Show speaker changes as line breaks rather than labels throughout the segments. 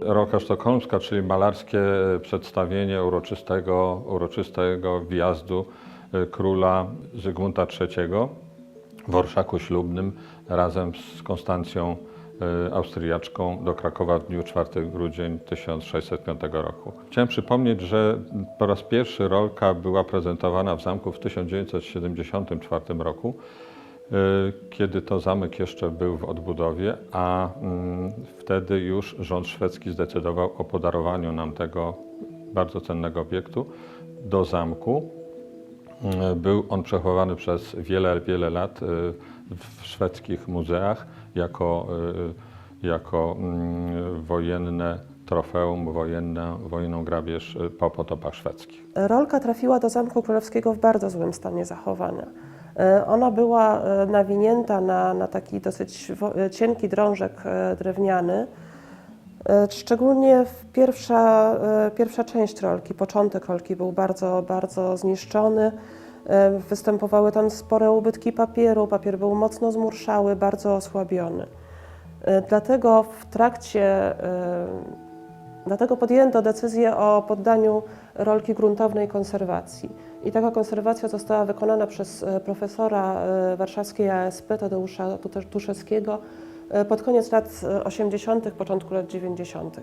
Rolka sztokholmska, czyli malarskie przedstawienie uroczystego, uroczystego wjazdu e, króla Zygmunta III w orszaku ślubnym razem z Konstancją e, Austriaczką do Krakowa w dniu 4 grudzień 1605 roku. Chciałem przypomnieć, że po raz pierwszy rolka była prezentowana w zamku w 1974 roku. Y, kiedy to zamek jeszcze był w odbudowie, a mm, wtedy już rząd szwedzki zdecydował o podarowaniu nam tego bardzo cennego obiektu do zamku. Y, Był on przechowany przez wiele, wiele lat y, w szwedzkich muzeach jako, jako mm, wojenne trofeum, wojenne, wojenną grabież po potopach szwedzkich.
Rolka trafiła do Zamku Królewskiego w bardzo złym stanie zachowania. E, Ona była e, nawinięta na, na taki dosyć e, cienki drążek drewniany. Szczególnie pierwsza, pierwsza część rolki, początek rolki był bardzo, bardzo zniszczony. Występowały tam spore ubytki papieru, papier był mocno zmurszały, bardzo osłabiony. Dlatego w trakcie Dlatego podjęto decyzję o poddaniu rolki gruntownej konserwacji. I taka konserwacja została wykonana przez e, profesora e, warszawskiej ASP Tadeusza Tuszewskiego e, pod koniec lat e, 80., początku lat 90.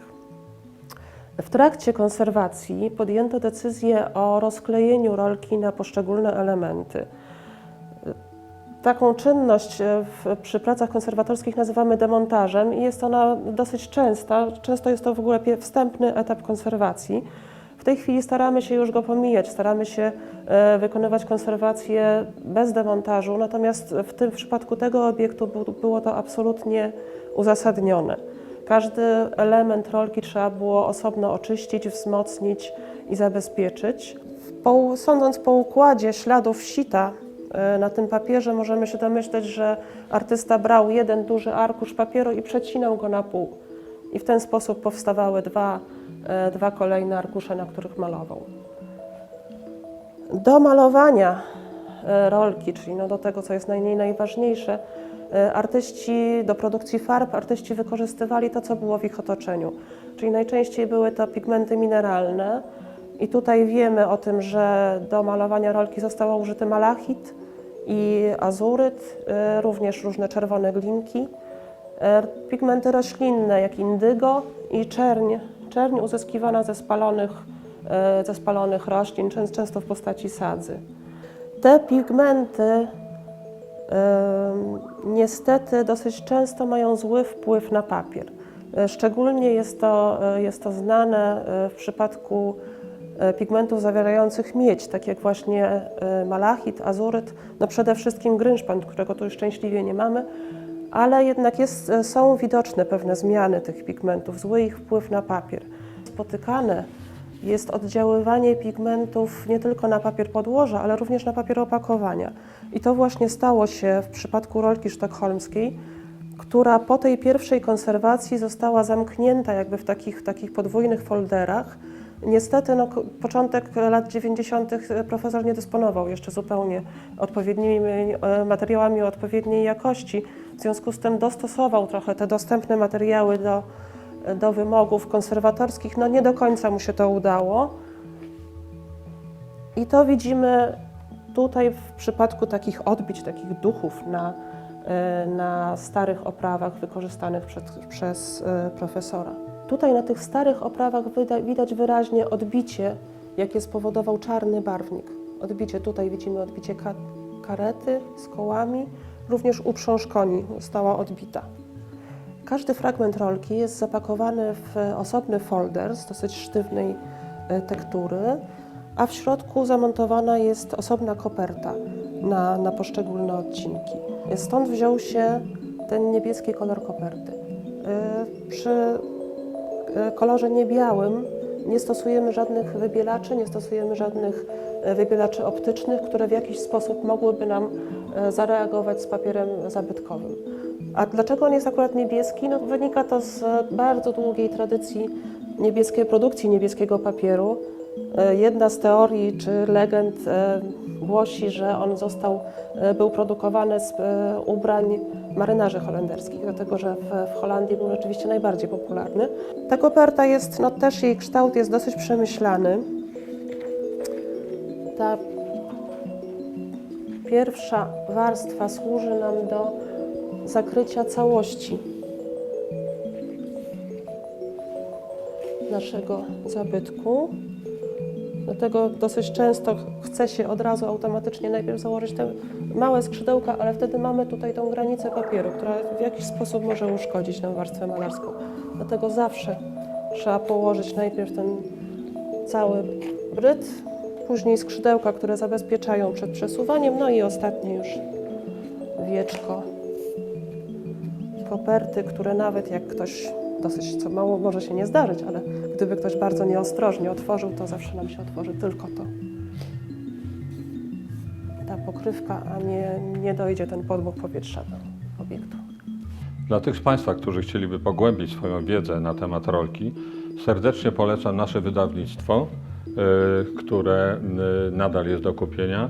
W trakcie konserwacji podjęto decyzję o rozklejeniu rolki na poszczególne elementy. Taką czynność e, w, przy pracach konserwatorskich nazywamy demontażem i jest ona dosyć częsta. Często jest to w ogóle wstępny etap konserwacji. W tej chwili staramy się już go pomijać, staramy się e, wykonywać konserwację bez demontażu, natomiast w tym w przypadku tego obiektu było to absolutnie uzasadnione. Każdy element rolki trzeba było osobno oczyścić, wzmocnić i zabezpieczyć. Po, sądząc po układzie śladów sita na tym papierze, możemy się domyśleć, że artysta brał jeden duży arkusz papieru i przecinał go na pół. I w ten sposób powstawały dwa, e, dwa kolejne arkusze, na których malował. Do malowania e, rolki, czyli no do tego, co jest najmniej najważniejsze, e, artyści do produkcji farb, artyści wykorzystywali to, co było w ich otoczeniu. Czyli najczęściej były to pigmenty mineralne i tutaj wiemy o tym, że do malowania rolki został użyty malachit i azuryt, e, również różne czerwone glinki. E, Pigmenty roślinne, jak indygo i czerń. Czerń uzyskiwana ze spalonych, e, ze spalonych roślin, czę- często w postaci sadzy. Te pigmenty niestety dosyć często mają zły wpływ na papier. Szczególnie jest to, jest to znane w przypadku pigmentów zawierających miedź, tak jak właśnie e, malachit, azuryt, no przede wszystkim grynszpan, którego tu już szczęśliwie nie mamy, ale jednak jest, e, są widoczne pewne zmiany tych pigmentów, zły ich wpływ na papier. Spotykane jest oddziaływanie pigmentów nie tylko na papier podłoża, ale również na papier opakowania. I to właśnie stało się w przypadku rolki sztokholmskiej, która po tej pierwszej konserwacji została zamknięta jakby w takich, w takich podwójnych folderach. Niestety no, początek lat 90. profesor nie dysponował jeszcze zupełnie odpowiednimi e, materiałami odpowiedniej jakości. W związku z tym dostosował trochę te dostępne materiały do, do wymogów konserwatorskich. No nie do końca mu się to udało. I to widzimy tutaj w przypadku takich odbić, takich duchów na, e, na starych oprawach wykorzystanych przez e, profesora. Tutaj na tych starych oprawach widać wyraźnie odbicie, jakie spowodował czarny barwnik. Odbicie, tutaj widzimy odbicie ka, karety z kołami, również uprząż koni została odbita. Każdy fragment rolki jest zapakowany w osobny folder z dosyć sztywnej e, tektury, a w środku zamontowana jest osobna koperta na, na poszczególne odcinki. Stąd wziął się ten niebieski kolor koperty. E, Przy kolorze niebiałym nie stosujemy żadnych wybielaczy, nie stosujemy żadnych e, wybielaczy optycznych, które w jakiś sposób mogłyby nam e, zareagować z papierem zabytkowym. A dlaczego on jest akurat niebieski? No, wynika to z bardzo długiej tradycji niebieskiej produkcji niebieskiego papieru. E, Jedna z teorii czy legend e, głosi, że on został, e, był produkowany z ubrań marynarzy holenderskich, dlatego że w Holandii był rzeczywiście najbardziej popularny. Ta koperta jest, no też jej kształt jest dosyć przemyślany. Ta pierwsza warstwa służy nam do zakrycia całości naszego zabytku. Dlatego dosyć często chce się od razu automatycznie najpierw założyć te małe skrzydełka, ale wtedy mamy tutaj tą granicę papieru, która w jakiś sposób może uszkodzić nam warstwę malarską. Dlatego zawsze trzeba położyć najpierw ten cały bryt, później skrzydełka, które zabezpieczają przed przesuwaniem, no i ostatnie już wieczko koperty, które nawet jak ktoś dosyć, co mało może się nie zdarzyć, ale gdyby ktoś bardzo nieostrożnie otworzył, to zawsze nam się otworzy tylko to. Ta pokrywka, a nie, nie dojdzie ten podmuch powietrza do obiektu.
Dla tych z Państwa, którzy chcieliby pogłębić swoją wiedzę na temat rolki, serdecznie polecam nasze wydawnictwo, y, które y, nadal jest do kupienia.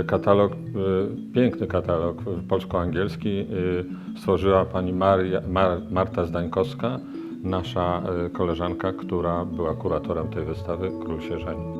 Y, Katalog, y, piękny katalog polsko-angielski y, stworzyła pani Maria, Mar, Marta Zdańkowska, nasza koleżanka, która była kuratorem tej wystawy Król się żeni.